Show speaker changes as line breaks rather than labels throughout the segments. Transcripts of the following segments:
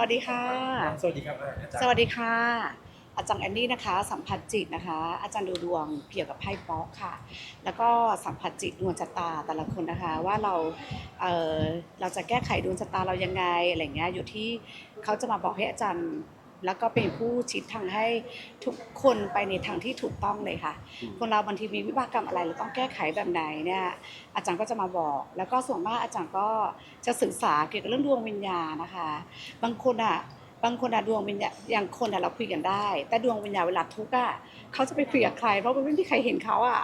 วัสดีค่ะ
สวัสดีครับอาจารย์
สวัสดีค่ะ อาจารย์แอนนี่นะคะ สัมผัสจิตนะคะ อาจารย์ดูดวงเกี่ยวกับไพ่ป๊อกค่ะ แล้วก็สัมผัสจิตดวงชะตาแต่ละคนนะคะ ว่าเราเออเราจะแก้ไขดวงชะตาเรายังไงอะไรเงี้ยอยู่ที่เขาจะมาบอกให้อาจารย์ แล้วก็เป็นผู้ชี้ทางให้ทุกคนไปในทางที่ถูกต้องเลยค่ะ คนเราบางทีมีวิบากกรรมอะไรเราต้องแก้ไขแบบไหนเนี่ยอาจารย์ก็จะมาบอก แล้วก็ส่วนมากอาจารย์ก็จะศึกษาเกี่ยวกับเรื่องดวงวิญญาณนะคะ บางคนอะ บางคนอะดวงวิญญาณอย่างคนอะเราคุยกันได้ แต่ดวงวิญญาณเวลาทุกข์อะเขาจะไปคุยกับใคร เพราะมันไม่มีใครเห็นเขาอะ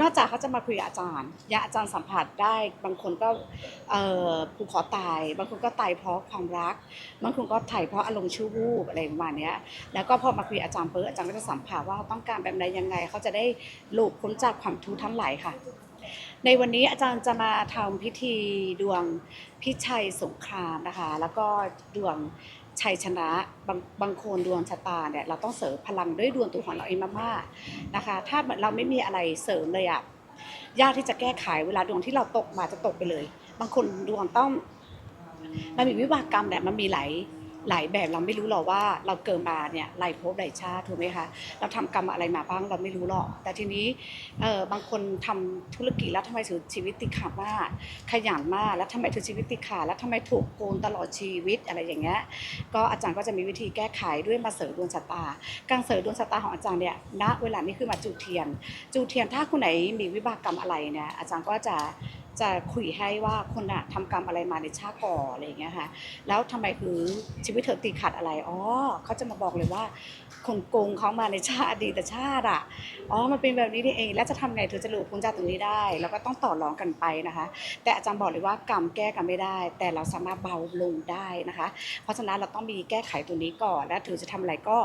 นอกจากเขาจะมาคุยกับอาจารย์อยางอาจารย์สัมผัสได้ บางคนก็เอ่อผูกคอตาย บางคนก็ตายเพราะความรัก บางคนก็ตายเพราะอารมณ์ชั่ววูบอะไรประมาณเนี้ยแล้วก็พอมาคุยกับอาจารย์เปิดอาจารย์ก็จะสัมผัสว่าต้องการแบบไหนยังไง เขาจะได้หลุดพ้นจากความทุกข์ทั้งหลายค่ะ ในวันนี้อาจารย์จะมาทำพิธีดวงพิชัยสงครามนะคะ แล้วก็ดวง ชัยชนะบางบางคนดวงชะตาเนี่ยเราต้องเสริมพลังด้วยดวงตัวของเราเองมากๆนะคะ ถ้าเราไม่มีอะไรเสริมเลยอะยากที่จะแก้ไขเวลาดวงที่เราตกมาจะตกไปเลย บางคนดวงต้องมันมีวิบากกรรมแหละมันมีหลาย หลายแบบเราไม่รู้หรอกว่าเราเกิดมาเนี่ยหลายภพหลายชาติถูกไหมคะเราทำกรรมอะไรมาบ้างเราไม่รู้หรอก แต่ทีนี้เออบางคนทำธุรกิจแล้วทำไมถึงชีวิตติดขัดมาก ขยันมากแล้วทำไมถึงชีวิตติดขัดแล้วทำไมถูกโกงตลอดชีวิตอะไรอย่างเงี้ยก็อาจารย์ก็จะมีวิธีแก้ไขด้วยมาเสริมดวงชะตา การเสริมดวงชะตาของอาจารย์เนี่ยณเวลานี้คือมาจูเทียนจูเทียนถ้าคนไหนมีวิบากกรรมอะไรเนี่ยอาจารย์ก็จะ จะคุยให้ว่าคนอะทำกรรมอะไรมาในชาติก่อนอะไรอย่างเงี้ยค่ะแล้วทำไมคือชีวิตเธอติดขัดอะไรอ๋อเขาจะมาบอกเลยว่า คนโกงเขามาในชาติอดีตชาติอะอ๋อมันเป็นแบบนี้นี่เอง แล้วจะทำไงเธอจะหลุดพ้นจากตรงนี้ได้ แล้วก็ต้องต่อรองกันไปนะคะ แต่อาจารย์บอกเลยว่ากรรมแก้กันไม่ได้ แต่เราสามารถเบาลงได้นะคะ เพราะฉะนั้นเราต้องมีแก้ไขตัวนี้ก่อน แล้วถือจะทำอะไรก็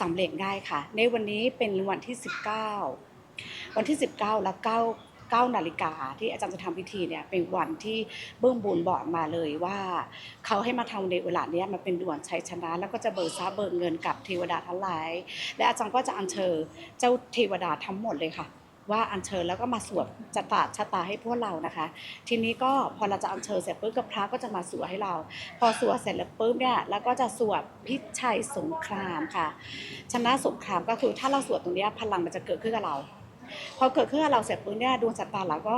สำเร็จง่ายค่ะ ในวันนี้เป็นวันที่ 19 วันที่ 19และ9 9นาฬิกาที่อาจารย์จะทำพิธีเนี่ยเป็นวันที่เบื้องบนบอกมาเลยว่าเขาให้มาทำในเวลาเนี้ยมันเป็นด่วนชัยชนะ แล้วก็จะเบิกทรัพย์เบิกเงินกับเทวดาทั้งหลาย และอาจารย์ก็จะอัญเชิญเจ้าเทวดาทั้งหมดเลยค่ะว่าอัญเชิญแล้วก็มาสวดชะตาชะตาให้พวกเรานะคะ ทีนี้ก็พอเราจะอัญเชิญเสร็จปุ๊บกับพระก็จะมาสวดให้เรา พอสวดเสร็จแล้วปุ๊บเนี่ยแล้วก็จะสวดพิชัยสงครามค่ะ ชนะสงครามก็คือถ้าเราสวดตรงเนี้ยพลังมันจะเกิดขึ้นกับเรา พอเกิดขึ้นกับเราเสร็จปุ๊บเนี่ยดวงชะตาเราก็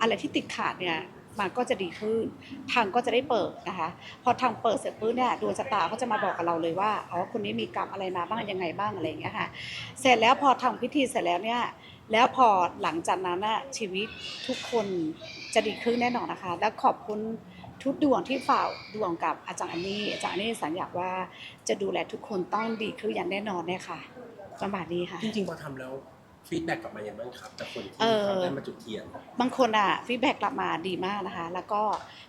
อะไรที่ติดขาดเนี่ยมันก็จะดีขึ้นทางก็จะได้เปิดนะคะ พอทางเปิดเสร็จปุ๊บเนี่ยดวงชะตาก็จะมาบอกกับเราเลยว่าอ๋อคนนี้มีกรรมอะไรมาบ้างยังไงบ้างอะไรอย่างเงี้ยค่ะ เสร็จแล้วพอทำพิธีเสร็จแล้วเนี่ยแล้วพอหลังจากนั้นน่ะชีวิตทุกคนจะดีขึ้นแน่นอนนะคะ และขอบคุณทุกดวงที่ฝ่าดวงกับอาจารย์อันนี้อาจารย์อันนี้สัญญาว่าจะดูแลทุกคนต้องดีขึ้นอย่างแน่นอนเนี่ยค่ะประมาณนี้ค่ะ
จริงๆพอทำแล้ว ฟีดแบ็กกลับมาอย่างไรบ้างครับจากคนที่
เอ่อ
เขาได้มาจุดเทียน
บางคนอะฟีดแบ็กกลับมาดีมากนะคะ แล้วก็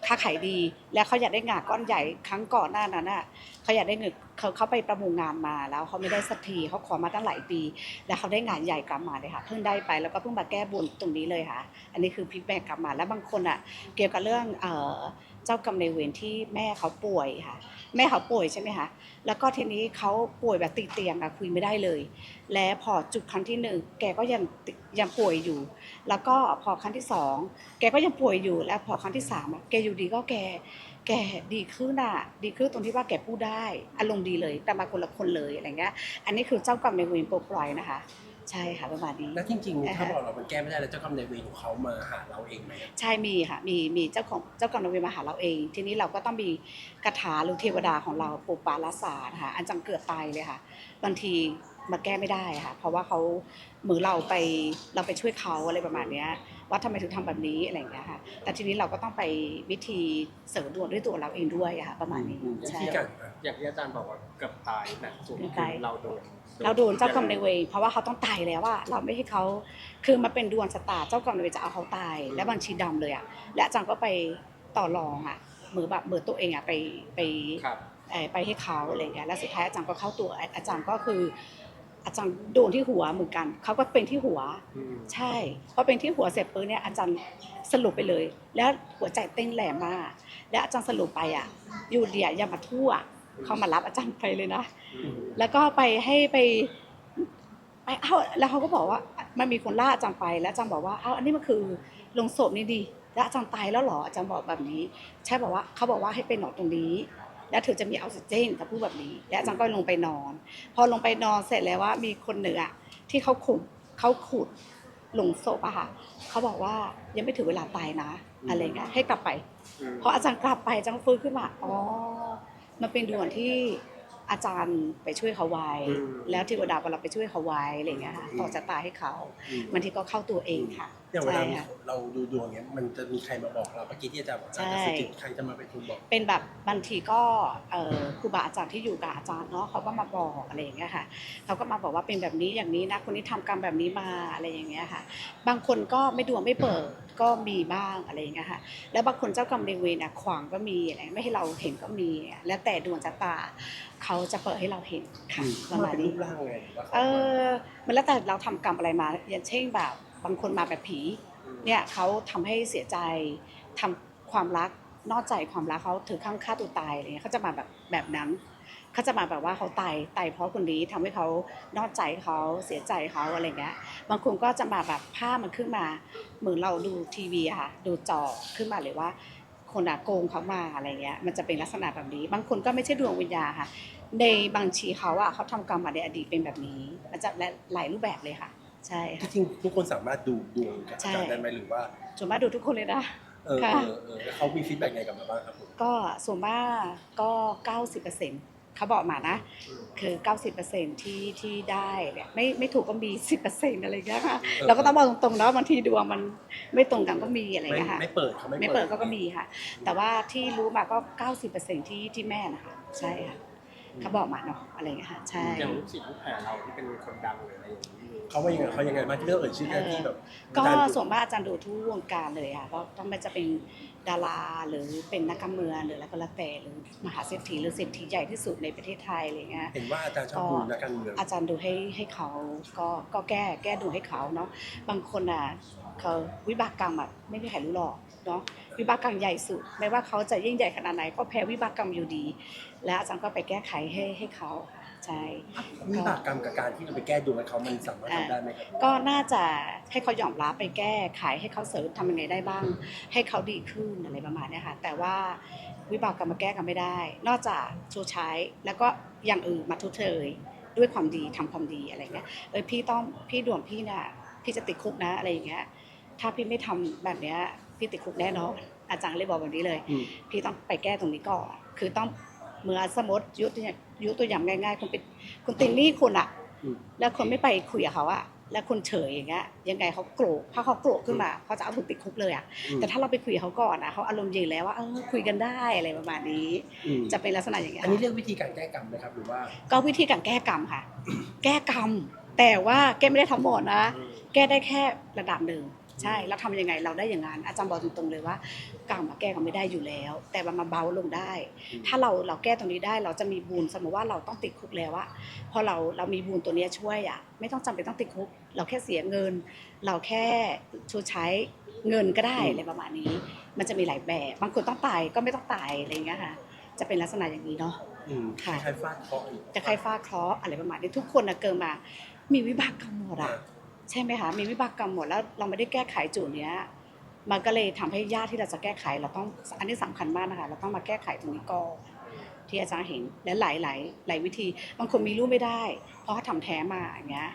ค้าขายดีแล้วเขาอยากได้งานก้อนใหญ่ครั้งก่อนหน้านั้นอะเขาอยากได้เงินเขาเขาไปประมูลงานมาแล้วเขาไม่ได้สักทีเขาขอมาตั้งหลายปี แล้วเขาได้งานใหญ่กลับมาเลยค่ะเพิ่งได้ไปแล้วก็เพิ่งมาแก้บนตรงนี้เลยค่ะ อันนี้คือฟีดแบ็กกลับมา แล้วบางคนอะเกี่ยวกับเรื่องเอ่อ เจ้ากรรมในายเวรที่แม่เขาป่วยค่ะ แม่เขาป่วยใช่ไหมคะแล้วก็ทีนี้เขาป่วยแบบติดเตียงอะคุยไม่ได้เลย และพอจุดครั้งที่หนึ่งแกก็ยังยังป่วยอยู่ แล้วก็พอครั้งที่สองแกก็ยังป่วยอยู่ แล้วพอครั้งที่สามแกอยู่ดีก็แกแกดีขึ้นอะดีขึ้นตรงที่ว่าแกพูดได้อารมณ์ดีเลย แต่มาคนละคนเลยอะไรเงี้ย อันนี้คือเจ้ากรรมในายเวรปลดปล่อยนะคะ ใช่ค่ะประมาณนี้
แล้วจริง
อ่า
ๆ
ฮะ
ถ้าบอกเรามันแก้ไม่ได้แล้วเจ้ากรรมนายเวรของเขามาหาเราเองไหม
ใช่มีค่ะมีมีเจ้าของเจ้ากรรมนายเวรมาหาเราเอง ทีนี้เราก็ต้องมีคาถาหรือเทวดาของเราปูปารักษานะคะอันจังเกือบตายเลยค่ะบางทีมาแก้ไม่ได้ค่ะ เพราะว่าเขาเหมือนเราไปเราไปช่วยเขาอะไรประมาณเนี้ย ว่าทำไมถึงทำแบบนี้อะไรอย่างเงี้ยค่ะ แต่ทีนี้เราก็ต้องไปวิธีเสริมดวงด้วยตัวเราเองด้วยอะค่ะประมาณนี้
อืม
ใช่
ที่การ
อย่างที่อาจารย์บอกว่าเกือบตายหนักสุด
เกือบ
คื
ตาย
อเราโดน
เราโดนเจ้ากรรมนายเวรเพราะว่าเขาต้องตายแล้วว่าเราไม่ให้เขาคือมันเป็นดวงชะตาเจ้ากรรมนายเวรจะเอาเขาตาย และบัญชีดำเลยอะและอาจารย์ก็ไปต่อรองอะเหมือนแบบเหมือนตัวเองอะไปไป
ครับ
เอ่อไปให้เขาอะไรอย่างเงี้ยแล้วสุดท้ายอาจารย์ก็เข้าตัวอาจารย์ก็คือ อาจารย์โดนที่หัวเหมือนกันเขาก็เป็นที่หัว
อืม
ใช่พอเป็นที่หัวเสร็จปุ๊บเนี่ยอาจารย์สรุปไปเลย แล้วหัวใจเต้นแรงมาก แล้วอาจารย์สรุปไปอะอยู่เดียยามาทั่วเขามารับอาจารย์ไปเลยนะ แล้วก็ไปให้ไปไปเอ้าแล้วเขาก็บอกว่ามันมีคนล่าอาจารย์ไป แล้วอาจารย์บอกว่าเอ้าอันนี้มันคือลงศพนี่ดี แล้วอาจารย์ตายแล้วเหรออาจารย์บอกแบบนี้ ใช่บอกว่าเขาบอกว่าให้เป็นหนอตรงนี้ แล้วถึงจะมีออกซิเจนเขาพูดแบบนี้ แล้วอาจารย์ก็ลงไปนอน พอลงไปนอนเสร็จแล้วว่ามีคนเหนือะที่เขาขุดเขาขุดหลุมศพอะค่ะเขาบอกว่ายังไม่ถึงเวลาตายนะอะไรเงี้ยให้กลับไปพออาจารย์กลับไปอาจารย์ฟื้นขึ้นมาอ๋อมันเป็นดวงที่ อาจารย์ไปช่วยเขาไว้
อืม
แล้วเทวดาก็เราไปช่วยเขาไว้อะไรอย่างเงี้ยค่ะ
อืม
ต่อจะตายให้เขา
อืม
บางทีก็เข้าตัวเองค่ะ
อย่างเวลา
ใช่ค่ะ
เราดูดวงเนี้ยมันจะมีใครมาบอกเราเมื่อกี้ที่อาจารย์บอกอาจารย์
ใช่
จะสะกิดใครจะมาเป็นคนบอก
เป็นแบบบางทีก็เอ่อครูบาอาจารย์ที่อยู่กับอาจารย์เนาะเขาก็มาบอกอะไรอย่างเงี้ยค่ะเขาก็มาบอกว่าเป็นแบบนี้อย่างนี้นะคนนี้ทำกรรมแบบนี้มาอะไรอย่างเงี้ยค่ะ บางคนก็ไม่ดวงไม่เปิด ก็มีบ้างอะไรอย่างเงี้ยค่ะแล้วบางคนเจ้ากรรมนายเวรน่ะขวางก็มีอะไรไม่ให้เราเห็นก็มี แล้วแต่ดวงชะตาเขาจะเปิดให้เราเห็นค่ะประมาณ
เป็นรู
นี้
ปร่างไงหรือว่า
เออมันแล้วแต่เราทำกรรมอะไรมา อย่างเช่นแบบบางคนมาแบบผีเนี่ยเขาทำให้เสียใจทำความรักนอกใจความรักเขาถือข้างฆ่าตัวตายอะไรเงี้ยเขาจะมาแบบแบบนั้น เขาจะมาแบบว่าเขาตายตายเพราะคนนี้ทำให้เขานอกใจเขาเสียใจเขาอะไรเงี้ย บางคนก็จะมาแบบภาพมันขึ้นมา เหมือนเราดูทีวีอะค่ะดูจอขึ้นมาเลยว่าคนอะโกงเขามาอะไรเงี้ยมันจะเป็นลักษณะแบบนี้ บางคนก็ไม่ใช่ดวงวิญญาณค่ะ ในบางทีเขาอะเขาทำกรรมมาในอดีตเป็นแบบนี้ มันจะหลายรูปแบบเลยค่ะ ใช่ค่ะ
ที่จริงทุกคนสามารถดูดวงกับอาจารย์ได้ไหมหรือว่า
ส่วนมากดูทุกคนเลยนะ
เออ
ค่ะ
เออเออแล้วเขามีฟีดแบ็กไงกลับมาบ้างครับผม
ก็ส่วนมากก็90%เขาบอกมานะ คือ 90%ที่ที่ได้เนี่ยไม่ไม่ถูกก็มี 10%อะไรอย่างเงี้ยค่ะเราก็ต้องบอกตรงๆนะบางทีดวงมันไม่ตรงกันก็มีอะไรอย่าง
ไม่
เงี้ยค่ะ
ไม่เปิดเขาไม่
ไม่เปิดก็ก็มีค่ะ แต่ว่าที่รู้มาก็ 90%ที่ที่แม่นะคะใช่ค่ะ เขาบอกมาเนาะอะไรอย่างเงี้ยค่ะใช่
อย่างลูกศิษย์ลูกหาเราที่เป็นคนดังหรืออะไรอย่างนี้
เขาว่ายังไงเขายังไงบ้างที่ไม่ต้องเอ่ยชื่อแค่ที่แบบ
ก็
อาจารย์
ส่วนมากอาจารย์ดูทุกวงการเลยค่ะก็ต้องไม่จะเป็นดาราหรือเป็นนักการเมืองหรืออะไรก็แล้วแต่หรือมหาเศรษฐีหรือเศรษฐีใหญ่ที่สุดในประเทศไทยอะไรเงี้ย
เห็นว่าอาจารย์ชอบดูนักการเมือง
อาจารย์ดูให้ให้เขาก็ก็แก้แก้ดูให้เขาเนาะบางคนอะเขาวิบากกรรมอะไม่มีใครรู้หรอก เนาะวิบากกรรมใหญ่สุด ไม่ว่าเขาจะยิ่งใหญ่ขนาดไหนก็แพ้วิบากกรรมอยู่ดี แล้วอาจารย์ก็ไปแก้ไขให้ให้เขาค่ะใช่
วิบากกรรมกับการที่เราไปแก้ดวงให้เขามันสามารถทำได้ไหมครับ
ก็น่าจะให้เขายอมรับไปแก้ไขให้เขาเสริมทำยังไงได้บ้าง ให้เขาดีขึ้นอะไรประมาณเนี้ยค่ะแต่ว่าวิบากกรรมมาแก้กันไม่ได้ นอกจากชดใช้แล้วก็อย่างอื่นมาทดเชยด้วยความดีทำความดีอะไรเงี้ยเออพี่ต้องพี่ดวงพี่เนี่ยพี่จะติดคุกนะอะไรอย่างเงี้ยถ้าพี่ไม่ทำแบบเนี้ย พี่ติดคุกแน่นอนอาจารย์เลยบอกแบบนี้เลย
อืม
พี่ต้องไปแก้ตรงนี้ก่อนคือต้องเมื่อสมมติยุตัวอย่างยุตัวอย่างง่ายๆคุณเป็นคุณติดหนี้คุณอะ
อืม
แล้วคนไม่ไปคุยกับเขาอะแล้วคนเฉยอย่างเงี้ยยังไงเขาโกรธถ้าเขาโกรธขึ้นมาเขาจะเอาคุณติดคุกเลยอะ
อืม
แต่ถ้าเราไปคุยกับเขาก่อนอะเขาอารมณ์เย็นแล้วว่าเออคุยกันได้อะไรประมาณนี้
อืม
จะเป็นลักษณะอย่างเงี้ย
อันนี้เรียกวิธีการแก้กรรมไหมครับหรือว่า
ก็วิธีการแก้กรรมค่ะ แก้กรรมแต่ว่าแก้ไม่ได้ทั้งหมดนะ แก้ได้แค่ระดับหนึ่ง ใช่แล้วทำยังไงเราได้อย่างนั้นอาจารย์บอกตรงๆเลยว่ากรรมอะแก้กันไม่ได้อยู่แล้ว แต่มันมาเบาลงได้
อืม
ถ้าเราเราแก้ตรงนี้ได้เราจะมีบุญสมมติว่าเราต้องติดคุกแล้วอะพอเราเรามีบุญตัวเนี้ยช่วยอะไม่ต้องจำเป็นต้องติดคุก เราแค่เสียเงิน เราแค่ชดใช้เงินก็ได้อะไรประมาณนี้ มันจะมีหลายแบบบางคนต้องตายก็ไม่ต้องตายอะไรอย่างเงี้ยค่ะ จะเป็นลักษณะอย่างนี้เนาะ
อืม
ค่ะ
คล้ายๆฟาดเคราะห์อีก
จะใครฟ้าเคราะห์อะไรประมาณนี้ทุกคนนะเกิดมา มีวิบากกรรมหมดอะ ใช่ไหมคะมีวิบากกรรมหมดแล้วเราไม่ได้แก้ไขจุดเนี้ยมันก็เลยทำให้ยากที่เราจะแก้ไขเราต้องอันนี้สำคัญมากนะคะเราต้องมาแก้ไขตรงนี้ก่อนที่อาจารย์เห็นและหลายหลายหลายวิธีบางคนมีลูกไม่ได้ เพราะเขาทำแท้มาอย่างเงี้ย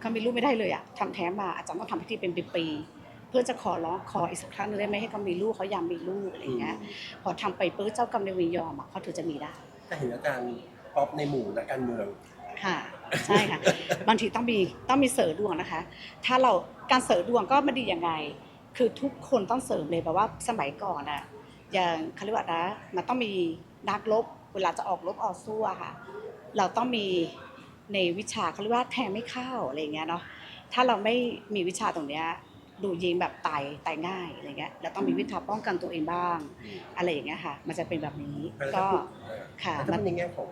เขามีลูกไม่ได้เลยอะทำแท้มาอาจารย์ต้องทำพิธีเป็นปีๆเพื่อจะขอร้องขออีกสักครั้งหนึงได้ไหมให้เขามีลูกเขาอยากมีลูกอะไรอย่างเงี้ยพอทำไปปุ๊บเจ้ากรรมนายเวรยอมอะเขาถึงจะมีได้
แต่เห็นอาจารย์ป๊อปในหมู่นักการเมือง
ค่ะใช่ค่ะ บางทีต้องมีต้องมีเสริมดวงนะคะ ถ้าเราการเสริมดวงก็ไม่ดียังไง คือทุกคนต้องเสริมเลยแบบว่าสมัยก่อนอะอย่างเขาเรียกว่านะมันต้องมีนักรบเวลาจะออกรบออกสู้อะค่ะ เราต้องมีในวิชาเขาเรียกว่าแทงไม่เข้าอะไรอย่างเงี้ยเนาะถ้าเราไม่มีวิชาตรงเนี้ยดูยิงแบบตายตายง่ายอะไรเงี้ยเราต้องมีวิชาป้องกันตัวเองบ้าง อะไรอย่างเงี้ยค่ะ มันจะเป็นแบบนี้
แล้ว
ก็
ถ้าพูดเออ
ค่ะ
แล้วถ้า
มั
มันน ในแง่ของ